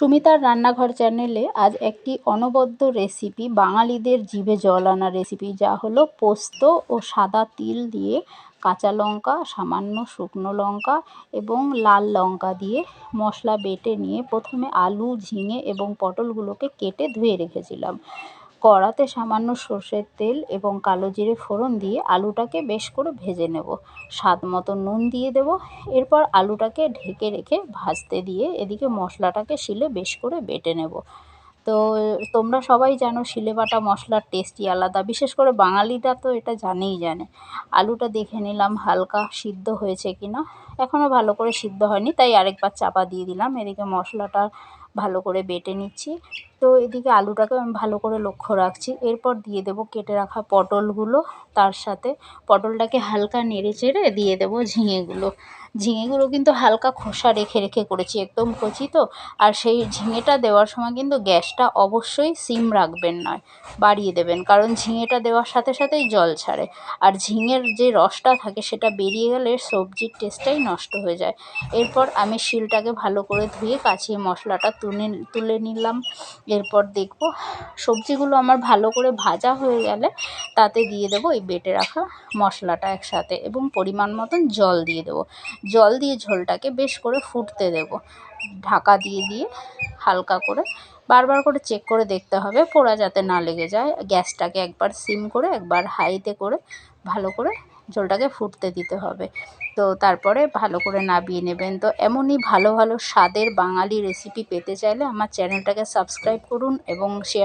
সুমিতার রান্নাঘর চ্যানেলে আজ একটি অনবদ্য রেসিপি বাঙালিদের জিভে জল আনা রেসিপি যা হলো পোস্ত ও সাদা তিল দিয়ে কাঁচা লঙ্কা, সামান্য শুকনো লঙ্কা এবং লাল লঙ্কা দিয়ে মশলা বেটে নিয়ে প্রথমে আলু, ঝিঙে এবং পটলগুলোকে কেটে ধুয়ে রেখেছিলাম। কড়াতে সামান্য সর্ষের তেল এবং কালো জিরে ফোড়ন দিয়ে আলুটাকে বেশ করে ভেজে নেব। স্বাদ মতো নুন দিয়ে দেব। এরপর আলুটাকে ঢেকে রেখে ভাজতে দিয়ে এদিকে মশলাটাকে শিলে বেশ করে বেটে নেব। তো, তোমরা সবাই জানো শিলে বাটা মশলার টেস্টই আলাদা। বিশেষ করে বাঙালিরা তো এটা জানেই জানে। আলুটা দেখে নিলাম হালকা সিদ্ধ হয়েছে কি না এখনও ভালো করে সিদ্ধ হয়নি, তাই আরেকবার চাপা দিয়ে দিলাম। এদিকে মশলাটা ভালো করে বেটে নিচ্ছি। তো এদিকে আলুটাকে আমি ভালো করে লক্ষ্য রাখছি। এরপর দিয়ে দেবো কেটে রাখা পটলগুলো তার সাথে। পটলটাকে হালকা নেড়ে চেড়ে দিয়ে দেবো ঝিঙেগুলো। ঝিঙেগুলো কিন্তু হালকা খোসা রেখে রেখে করেছি, একদম কচি তো। আর সেই ঝিঙেটা দেওয়ার সময় কিন্তু গ্যাসটা অবশ্যই সিম রাখবেন নয়, বাড়িয়ে দেবেন। কারণ ঝিঙেটা দেওয়ার সাথে সাথেই জল ছাড়ে। আর ঝিঙের যে রসটা থাকে সেটা বেরিয়ে গেলে সবজির টেস্টটাই নষ্ট হয়ে যায়। এরপর আমি শিলটাকে ভালো করে ধুয়ে কাছিয়ে মশলাটা তুলে তুলে নিলাম। এরপর দেখব। সবজিগুলো আমার ভালো করে ভাজা হয়ে গেলে তাতে দিয়ে দেবো এই বেটে রাখা মশলাটা একসাথে এবং পরিমাণ মতন জল দিয়ে দেবো। জল দিয়ে ঝোলটাকে বেশ করে ফুটতে দেবো। ঢাকা দিয়ে দিয়ে হালকা করে বারবার করে চেক করে দেখতে হবে। পোড়া যাতে না লেগে যায়। গ্যাসটাকে একবার সিম করে একবার হাইতে করে ভালো করে ঝোলটাকে ফুটতে দিতে হবে। তো তারপরে ভালো করে নাবিয়ে নেবেন। তো এমনই ভালো ভালো স্বাদের বাঙালি রেসিপি পেতে চাইলে আমার চ্যানেলটাকে সাবস্ক্রাইব করুন এবং শেয়ার